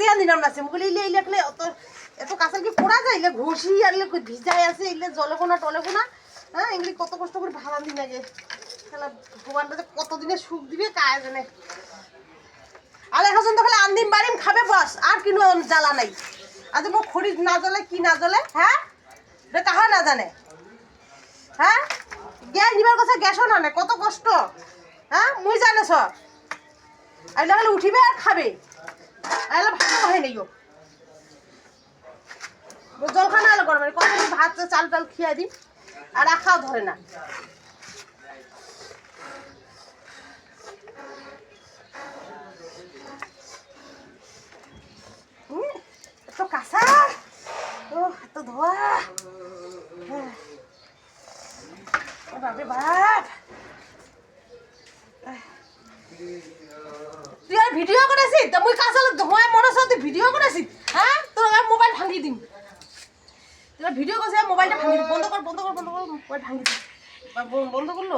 ভাতে আনিলাম না সে মুগলি ইলে ইলে অত, এত কাঁচাল কি পোড়া যায়? ইলে ঘষি, আর ভিজাই আছে, ইলে জলে কোনা টলে কোনা হ্যাঁ? এগুলি কত কষ্ট করে ভাড়া দিন আগে ভগবানটা যে কতদিনে সুখ দিবে কায় জানে। আর এখন তো আন্দিম বাড়িম খাবে বস, আর কিনো জ্বালা নাই। আজ মোক খড়ি না জ্বলে, কি না জ্বলে হ্যাঁ? রে কাহা না জানে। হ্যাঁ? গ্যাস নিবার কথা গ্যাসও না কত কষ্ট হ্যাঁ? মুই জানে সব। আইলে খালি উঠিবে আর খাবে। আইলে ভাত হয় নাই জলখানা আলো গরমে কত ভাত, চাল টাল খিয়া দিই, আর রাখাও ধরে না। এত কাঁচা, ও, এত ধোয়া। হ্যাঁ। বাপরে বাপ। ভিডিও করেছি তো মুই কাঁচা ধোঁয়ায় মনে সাথে ভিডিও করেছি হ্যাঁ তোর মোবাইল ভাঙি দিম। তুই ভিডিও করছে মোবাইলটা ভাঙি বন্ধ কর বন্ধ কর বন্ধ কর মোবাইল ভাঙি দিম। বন্ধ করল